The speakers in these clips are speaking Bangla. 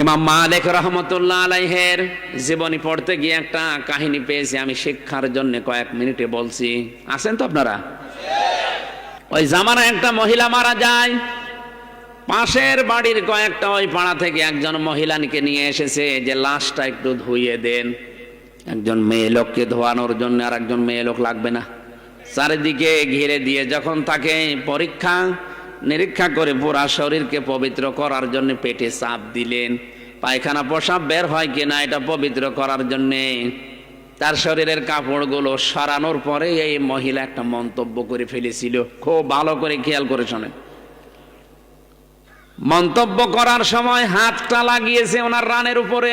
ইমাম মালিক রহমতুল্লাহ আলাইহের জীবনী পড়তে গিয়ে একটা কাহিনী পেয়েছি, আমি শিক্ষার জন্য কয়েক মিনিটে বলছি। আছেন তো আপনারা? ওই জামানা একটা মহিলা মারা যায়, পাশের বাড়ির কয়েকটা ওই পাড়া থেকে একজন মহিলাকে নিয়ে এসেছে, যে লাশটা একটু ধুইয়ে দেন। একজন মেয়ে লোককে ধোয়ানোর জন্য আর একজন মেয়ে লোক লাগবে না। চারিদিকে ঘিরে দিয়ে যখন তাকে পরীক্ষা নিরীক্ষা করে পুরা শরীরকে পবিত্র করার জন্য পেটে চাপ দিলেন। পায়খানা পোশাক বের হয় কিনা এটা পবিত্র করার জন্যে। তার শরীরের কাপড়গুলো সরানোর পরে এই মহিলা একটা মন্তব্য করে ফেলেছিল। খুব ভালো করে খেয়াল করে শোনেন। মন্তব্য করার সময় হাতটা লাগিয়েছে ওনার রানের উপরে।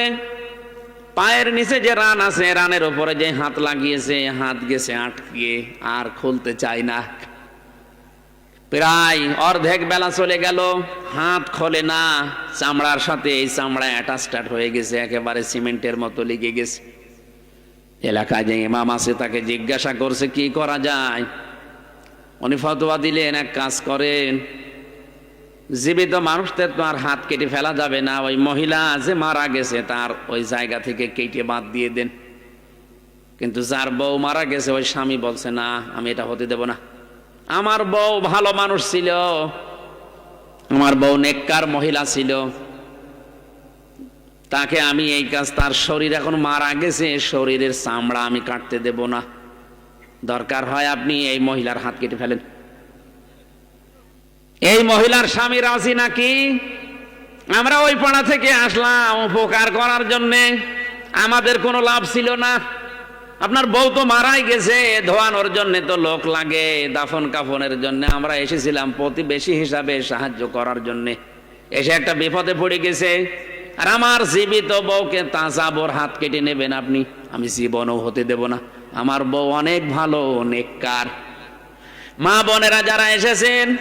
পায়ের নিচে যে রান আছে, রানের উপরে যে হাত লাগিয়েছে, হাত গেছে আটকে, আর খুলতে চায় না। প্রায় অর্ধেক বেলা চলে গেল। হাত খোলে না, চামড়ার সাথে এই চামড়া অ্যাটাচটাট হয়ে গেছে, একেবারে সিমেন্টের মতো লেগে গেছে। এলাকায় যে ইমাম আছে তাকে জিজ্ঞাসা করছে, কি করা যায়? উনি ফতোয়া দিলেন, এক কাজ করেন। জীবিত মানুষদের তো আর হাত কেটে ফেলা যাবে না, ওই মহিলা যে মারা গেছে তার ওই জায়গা থেকে কেটে বাদ দিয়ে দেন। কিন্তু যার বউ মারা গেছে, ওই স্বামী বলছে, না, আমি এটা হতে দেব না। আমার বউ ভালো মানুষ ছিল। আমার বউ নেককার মহিলা ছিল। তাকে আমি এই কাজ, তার শরীর এখন মারা গেছে, শরীরের চামড়া আমি কাটতে দেব না। দরকার হয় আপনি এই মহিলার হাত কেটে ফেলেন। এই মহিলার স্বামী রাজি নাকি? আমরা ওই পাড়া থেকে আসলাম উপকার করার জন্যে। আমাদের কোনো লাভ ছিল না। আপনার বউ তো মারাই গেছে, ধোয়ানোর জন্য তো লোক লাগে, দাফন কাফনের জন্য। আমরা এসেছিলাম প্রতিবেশী হিসাবে সাহায্য করার জন্য। এসে একটা বিপদে পড়ে গেছে। আর আমার জীবিত বউকে তাজাবর হাত কেটে নেবেন আপনি। আমি জীবনও হতে দেব না। আমার বউ অনেক ভালো অনেক কার মা বোনেরা যারা এসেছেন,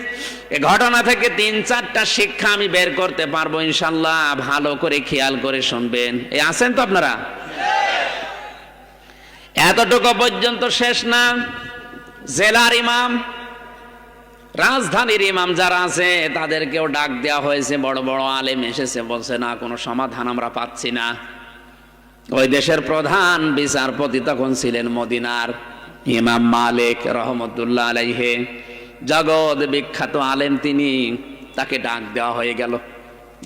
এ ঘটনা থেকে তিন, চারটা শিক্ষা আমি বের করতে পারব ইনশাল্লাহ। ভালো করে খেয়াল করে শুনবেন। এই আছেন তো আপনারা? এতটুকু পর্যন্ত শেষ না। জেলার ইমাম, রাজধানীর ইমাম যারা আছে, তাদেরকেও ডাক দেওয়া হয়েছে, বড় বড় আলেম এসেছে, বলছে, না, কোনো সমাধান আমরা পাচ্ছি না। ওই দেশের প্রধান বিচারপতি তখন ছিলেন মদিনার ইমাম মালিক রহমতুল্লাহ আলাইহে। জগৎ বিখ্যাত আলেম তিনি, তাকে ডাক দেওয়া হয়ে গেল।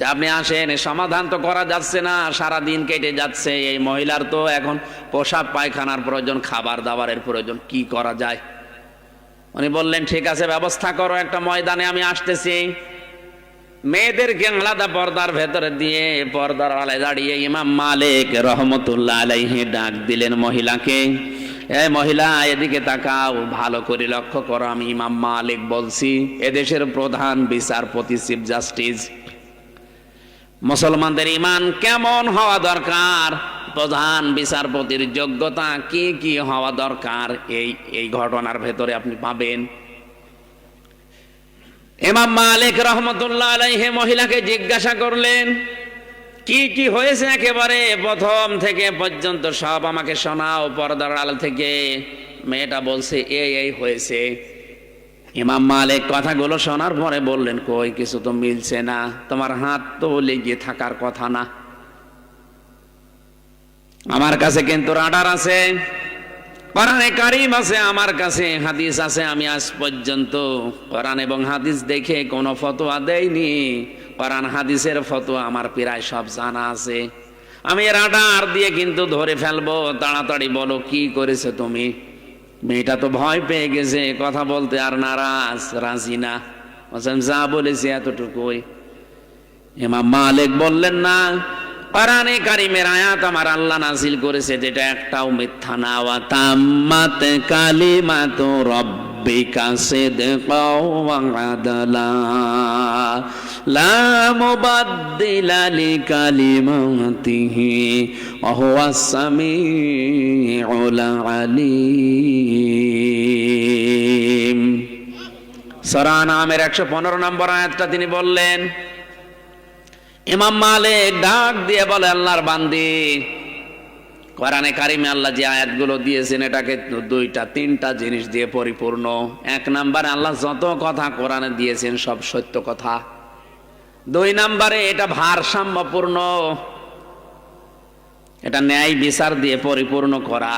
আপনি আসেন সমাধান তো করা যাচ্ছে না, সারা দিন কেটে যাচ্ছে। এই মহিলার তো এখন পোশাক, পায়খানার প্রয়োজন, খাবার দাবারের প্রয়োজন, কি করা যায়? উনি বললেন, ঠিক আছে, ব্যবস্থা করো, একটা ময়দানে আমি আসতেছি। মেয়েদেরকে আলাদা পর্দার ভেতরে দিয়ে পর্দার আলায় দাঁড়িয়ে ইমাম মালিক রহমতুল্লাহ আলাইহি ডাক দিলেন মহিলাকে। এই মহিলা, এদিকে তাকাও, ভালো করে লক্ষ্য করো, আমি ইমাম মালিক বলছি। এদেশের প্রধান বিচারপতি, চিফ জাস্টিস মুসলমানদের ইমান কেমন হওয়া দরকার? প্রধান বিচারপতির যোগ্যতা কি কি হওয়া দরকার? এই এই ঘটনার ভেতরে আপনি পাবেন। ইমাম মালিক রহমতুল্লাহ আলাইহি মহিলাকে জিজ্ঞাসা করলেন, কি কি হয়েছে একেবারে প্রথম থেকে পর্যন্ত সব আমাকে শোনাও পর্দার আল থেকে? মেয়েটা বলছে, এই এই হয়েছে। ইমাম মালিক কথাগুলো শোনার পরে বললেন, কই, কিছু তো মিলছে না। তোমার হাত তো লেগে থাকার কথা না। আমার কাছে কিন্তু রাডার আছে, কোরআনে কারিম আছে, আমার কাছে হাদিস আছে, আমি আজ পর্যন্ত কোরআন এবং হাদিস দেখে কোনো ফতোয়া দেয়নি কোরআন, হাদিসের ফতোয়া আমার প্রায় সব জানা আছে। আমি রাডার দিয়ে কিন্তু ধরে ফেলব, তাড়াতাড়ি বলো, কি করেছে তুমি? মেয়েটা তো ভয় পেয়ে গেছে, কথা বলতে আর নারাজ, রাজি না। বলছেন যা বলেছে এতটুকুই। এমা মালিক বললেন, না, কোরআনে কারিমের আয়াত আমার আল্লাহ নাজিল করেছে, যেটা একটাও মিথ্যা না। ওয়া তাম্মাত কালিমাতু রাব্বিকা ওয়া আদলা লা মুবাদদিলা লিকালিমাতিহি ওয়া হুয়াস সামিউল আলিম সূরা নামের 115 নম্বর আয়াতটা তিনি বললেন, ইমাম মালিক ডাক দিয়ে বলে, আল্লাহর বান্দি কোরআনে কারিমে আল্লাহ যে আয়াতগুলো দিয়েছেন, এটাকে দুইটা, তিনটা জিনিস দিয়ে পরিপূর্ণ। এক নাম্বারে আল্লাহ যত কথা কোরআনে দিয়েছেন, সব সত্য কথা। দুই নাম্বারে এটা ভারসাম্যপূর্ণ। এটা ন্যায় বিচার দিয়ে পরিপূর্ণ করা।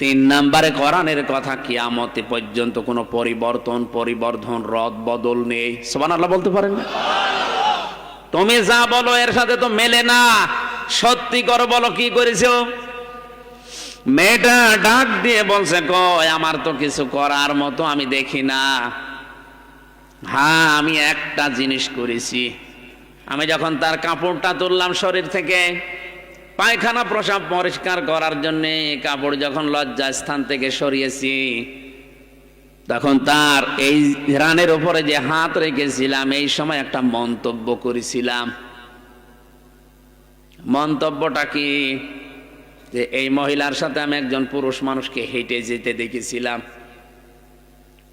তিন নাম্বারে কোরআনের কথা কিয়ামতে পর্যন্ত কোনো পরিবর্তন, পরিবর্ধন, রদ, বদল নেই। সোমান আল্লাহ বলতে পারেন তুমি যা বলো, এর সাথে তো মেলে না। সত্যি করো বলো, কি করেছ? মেয়েটা ডাক দিয়ে বলছে কয় আমার তো কিছু করার মতো আমি দেখি না। হ্যাঁ আমি একটা জিনিস করেছি। আমি যখন তার কাপড়টা তুললাম শরীর থেকে, পায়খানা প্রসাব পরিষ্কার করার জন্য কাপড় যখন লজ্জা স্থান থেকে সরিয়েছি, তখন তার এই রানের উপরে যে হাত রেখেছিলাম, এই সময় একটা মন্তব্য করেছিলাম। মন্তব্যটা কি? যে এই মহিলার সাথে আমি একজন পুরুষ মানুষকে হেঁটে যেতে দেখেছিলাম।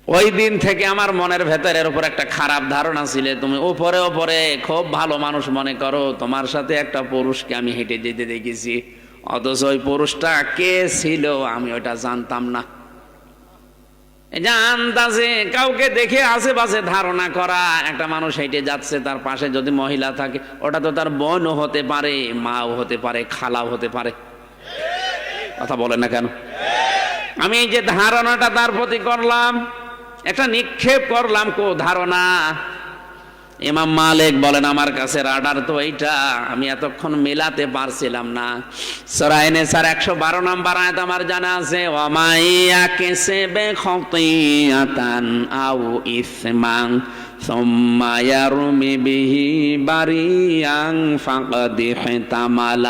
ওই দিন থেকে আমার মনের ভেতরের উপর একটা খারাপ ধারণা ছিল, তুমি উপরে ওপরে খুব ভালো মানুষ মনে করো, তোমার সাথে একটা পুরুষকে আমি হেঁটে যেতে দেখেছি। অথচ ওই পুরুষটা কে ছিল আমি ওটা জানতাম না। যে আন্দাজে কাউকে দেখে আশেপাশে ধারণা করা, একটা মানুষ হেঁটে যাচ্ছে, তার পাশে যদি মহিলা থাকে, ওটা তো তার বোনও হতে পারে, মাও হতে পারে, খালাও হতে পারে। কথা বলে না কেন? আমি এই যে ধারণাটা তার প্রতি করলাম, একটা নিক্ষেপ করলাম, কো ধারণা। ইমাম মালিক বলেন আমার কাছে রাডার তো এইটা আমি এতক্ষণ মেলাতে পারছিলাম না সরাইনে স্যার একশো বারো নাম্বার আয়াত আমার জানা আছে ওমাইয়া কেসে বে খতিয়াতান আউ ইসমাং ثم يرمي به بريئا فقد احتمل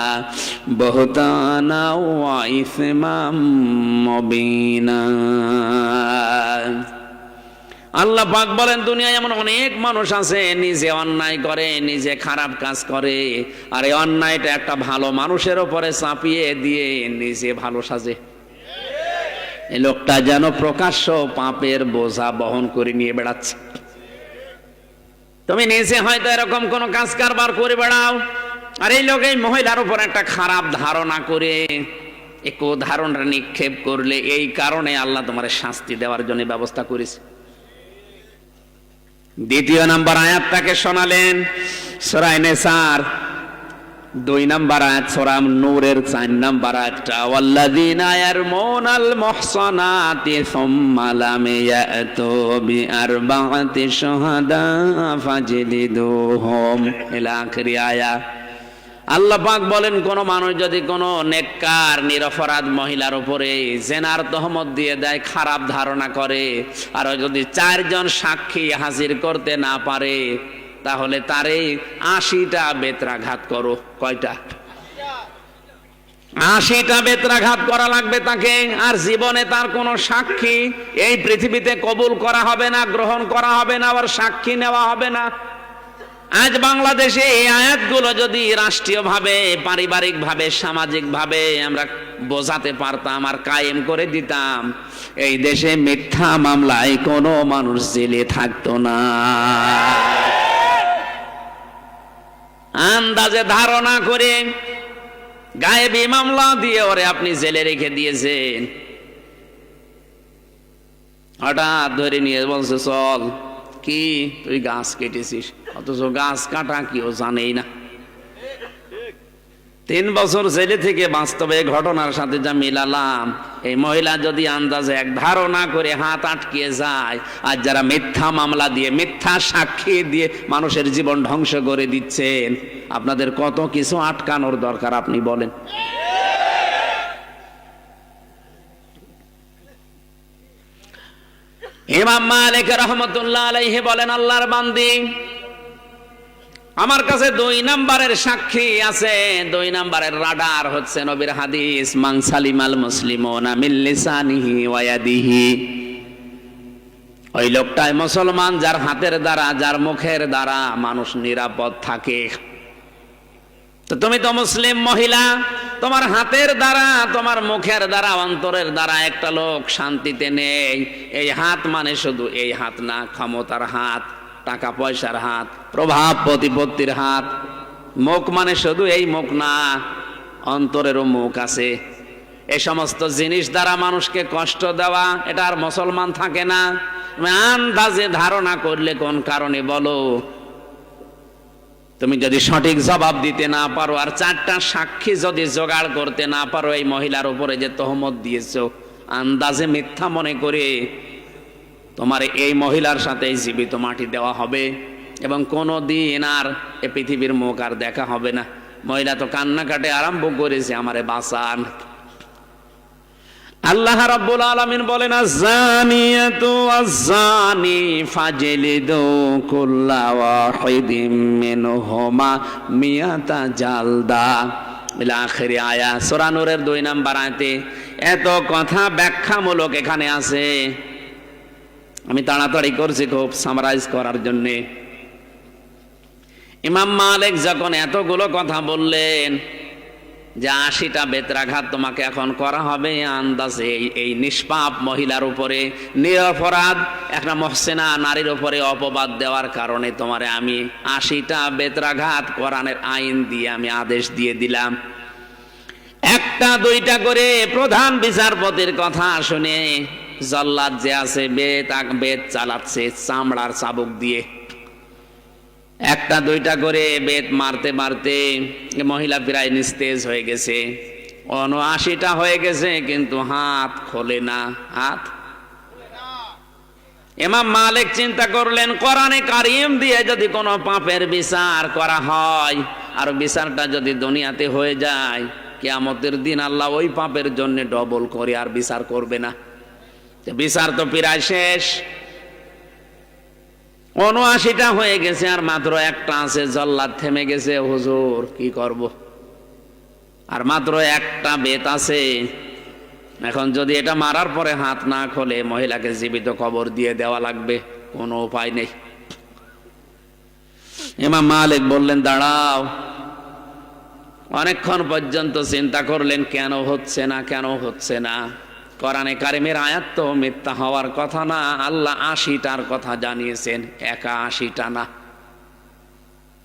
بهتانا وإثما مبينا আল্লাহ পাক বলেন, দুনিয়ায় এমন অনেক মানুষ আছে, নিজে অন্যায় করে, নিজে খারাপ কাজ করে, আর এই অন্যায়টা একটা ভালো মানুষের ওপরে চাপিয়ে দিয়ে নিজে ভালো সাজে। এই লোকটা যেন প্রকাশ্য পাপের বোঝা বহন করে নিয়ে বেড়াচ্ছে। তুমি নিজে হয়তো এরকম কোন কাজ কারবার করে বেড়াও, আর এই লোক এই মহিলার উপর একটা খারাপ ধারণা করে, এক ধারণা নিক্ষেপ করলে এই কারণে আল্লাহ তোমার শাস্তি দেওয়ার জন্য ব্যবস্থা করেছে। দ্বিতীয় নাম্বার আয়াত তাকে শোনালেন সরাই নেসার, দুই নাম্বার আয়াত সরাম নূরের চার নাম্বার আয়াতটা, ওয়াল্লাযীনা ইয়ারমুনাল মুহসানাতি সুম্মা লাম ইয়াতু বিআরবাআতি শুহাদা ফাজলিদুহুম। ইলা আখিরি আয়াত আল্লাহ পাক বলেন, কোন মানুষ যদি কোন নেককার, নিরপরাধ মহিলার উপরে জেনার তহমত দিয়ে দেয়, খারাপ ধারণা করে, আর যদি চারজন সাক্ষী হাজির করতে না পারে, তাহলে তারে আশিটা বেত্রাঘাত করো। কয়টা? আশিটা বেত্রাঘাত করা লাগবে তাকে, আর জীবনে তার কোনো সাক্ষী এই পৃথিবীতে কবুল করা হবে না, গ্রহণ করা হবে না, আবার সাক্ষী নেওয়া হবে না। আজ বাংলাদেশে এই আয়াতগুলো যদি রাষ্ট্রীয়ভাবে, পারিবারিকভাবে, সামাজিকভাবে আমরা বোঝাতে পারতাম আর কায়েম করে দিতাম, এই দেশে মিথ্যা মামলায় কোনো মানুষ জেলে থাকতো না। আন্দাজে ধারণা করে গায়েবী মামলা দিয়ে ওরে আপনি জেলে রেখে দিয়েছেন। হঠাৎ ধরে নিয়ে বলছে, চল। কি তুই গাছ কেটেছিস? অথচ গাছ কাটা কেউ জানেই না। তিন বছর জেলে থেকে বাস্তবে ঘটনার সাথে যা মিলালাম, এই মহিলা যদি আন্দাজে এক ধারণা করে হাত আটকিয়ে যায়, আর যারা মিথ্যা মামলা দিয়ে, মিথ্যা সাক্ষী দিয়ে মানুষের জীবন ধ্বংস করে দিচ্ছেন, আপনাদের কত কিছু আটকানোর দরকার আপনি বলেন। ইমাম মালিক রহমতুল্লাহ আলাইহি বলেন, আল্লাহর বান্দি, আমার কাছে দুই নাম্বারের সাক্ষী আছে। দুই নাম্বারের রাডার হচ্ছে নবীর হাদিস মাংসালিমাল মুসলিমুনা মিন লিসানিহি ওয়া ইয়াদিহি। ওই লোকটাই মুসলমান, যার হাতের দ্বারা, যার মুখের দ্বারা মানুষ নিরাপদ থাকে। তো তুমি তো মুসলিম মহিলা তোমার হাতের দ্বারা, তোমার মুখের দ্বারা, অন্তরের দ্বারা একটা লোক শান্তিতে নেই। এই হাত মানে শুধু এই হাত না, ক্ষমতার হাত, টাকা পয়সার হাত, প্রভাব প্রতিপত্তির হাত। মুখ মানে শুধু এই মুখ না, অন্তরেরও মুখ আছে। এই সমস্ত জিনিস দ্বারা মানুষকে কষ্ট দেওয়া, এটা আর মুসলমান থাকে না। আন্দাজে ধারণা করলে কোন কারণে বলো? তুমি যদি সঠিক জবাব দিতে না পারো আর চারটা সাক্ষী যদি জোগাড় করতে না পারো, এই মহিলার উপরে যে তহমত দিয়েছ, আন্দাজে মিথ্যা মনে করে তোমার এই মহিলার সাথে জীবিত মাটি দেওয়া হবে এবং কোনো দিন আর এ পৃথিবীর মুখ আর দেখা হবে না। মহিলা তো কান্নাকাটে আরম্ভ করেছে, আমারে বাঁচান। আল্লাহ রাব্বুল আলামিন বলেন আযানিয়াতু আযানি ফাজলিদু কুল্লা ওয়াহিদিম মিনহুমা মিয়াতা জালদা। ইলা আখিরি আয়া, সূরা নূরের দুই নাম্বার আয়াতে, এত কথা ব্যাখ্যামূলক এখানে আছে। আমি তাড়াতাড়ি করছি খুব সামারাইজ করার জন্যে। ইমাম মালিক যখন এতগুলো কথা বললেন যে আশিটা বেত্রাঘাত তোমাকে এখন করা হবে আন্দাজে এই এই নিষ্পাপ মহিলার উপরে নিরপরাধ, একটা মহসেনা নারীর উপরে অপবাদ দেওয়ার কারণে তোমারে আমি আশিটা বেত্রাঘাত কোরআনের আইন দিয়ে আমি আদেশ দিয়ে দিলাম। একটা, দুইটা করে প্রধান বিচারপতির কথা শুনে জল্লাদ যে আছে, বেত বেত চালাচ্ছে, চামড়ার চাবুক দিয়ে। একটা, দুইটা করে বেত মারতে মারতে মহিলা প্রায় নিস্তেজ হয়ে গেছে। অনআশিটা হয়ে গেছে, কিন্তু হাত খোলে না, হাত এমাম মালিক চিন্তা করলেন, কোরআনে কারিম দিয়ে যদি কোনো পাপের বিচার করা হয়, আর বিচারটা যদি দুনিয়াতে হয়ে যায়, কেয়ামতের দিন আল্লাহ ওই পাপের জন্য ডবল করে আর বিচার করবে না। বিচার তো প্রায় শেষ। উনআশিটা হয়ে গেছে আর মাত্র একটা আছে, জল্লাদ থেমে গেছে। হুজুর, কি করব? আর মাত্র একটা বেত আছে। এখন যদি এটা মারার পরে হাত না খোলে, মহিলাকে জীবিত কবর দিয়ে দেওয়া লাগবে। কোনো উপায় নেই। ইমাম মালিক বললেন, দাঁড়াও। অনেকক্ষণ পর্যন্ত চিন্তা করলেন, কেন হচ্ছে না, কেন হচ্ছে না? কোরআনে কারিমের আয়াত তো মিথ্যা হওয়ার কথা না, আল্লাহ আশিটার কথা জানিয়েছেন, একা আশিটা না।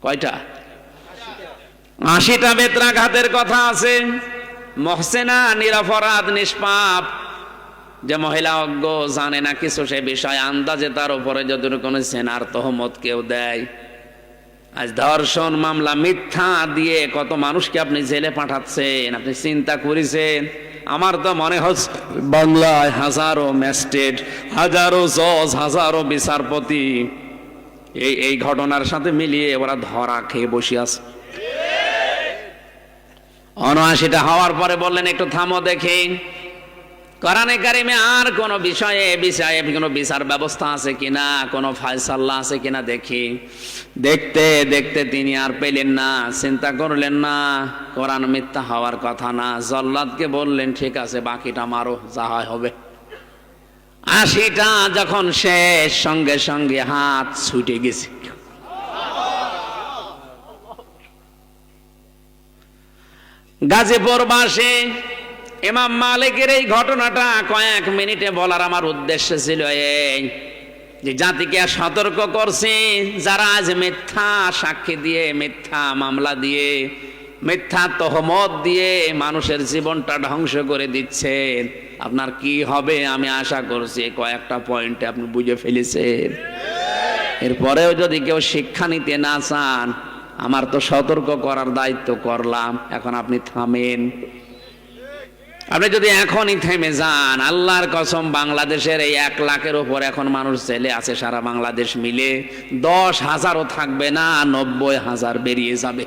কয়টা? আশিটা বেত্রাঘাতের কথা আছে। মহসেনা নিরাপরাধ, নিষ্পাপ। যে মহিলা অজ্ঞ, জানে না কিছু সে বিষয় আন্দাজে তার উপরে যদি কোনো সেনার তহমত কেউ দেয়। আজ ধর্ষণ মামলা, মিথ্যা দিয়ে কত মানুষকে আপনি জেলে পাঠাচ্ছেন, আপনি চিন্তা করেছেন? আমার তো মনে হচ্ছে বাংলায় হাজারো ম্যাজিস্ট্রেট, হাজারো জজ, হাজারো বিচারপতি। এই এই ঘটনার সাথে মিলিয়ে ওরা ধরা খেয়ে বসে আছে। অনআশিটা হওয়ার পরে বললেন, একটু থামো দেখি। কোরআনে কারিমে আর কোন বিষয়ে বিষয়ে কোনো বিচার ব্যবস্থা আছে কিনা, কোনো ফায়সাল্লা আছে কিনা দেখি। দেখতে দেখতে তিনি আর পেলেন না, চিন্তা করলেন না, কোরআন মিথ্যা হওয়ার কথা না। জল্লাদকে বললেন, ঠিক আছে, বাকিটা মারো, যা হয় হবে। আশিটা যখন শেষ, সঙ্গে সঙ্গে হাত ছুটে গেছে। গাজীপুর বাসে ইমাম মালিকের এই ঘটনাটা কয়েক মিনিটে বলার আমার উদ্দেশ্য ছিল এই যে জাতিকে সতর্ক করছি, যারা আজ মিথ্যা সাক্ষী দিয়ে, মিথ্যা মামলা দিয়ে, মিথ্যা তহমত দিয়ে মানুষের জীবনটা ধ্বংস করে দিচ্ছেন আপনার কি হবে আমি আশা করছি কয়েকটা পয়েন্টে আপনি বুঝে ফেলেছেন। এরপরেও যদি কেউ শিক্ষা নিতে না চান, আমার তো সতর্ক করার দায়িত্ব করলাম, এখন আপনি থামেন। আপনি যদি এখনই থেমে যান, আল্লাহর কসম বাংলাদেশের এই এক লাখের ওপর এখন মানুষ ছেলে আছে, সারা বাংলাদেশ মিলে। দশ হাজারও থাকবে না, নব্বই হাজার বেরিয়ে যাবে।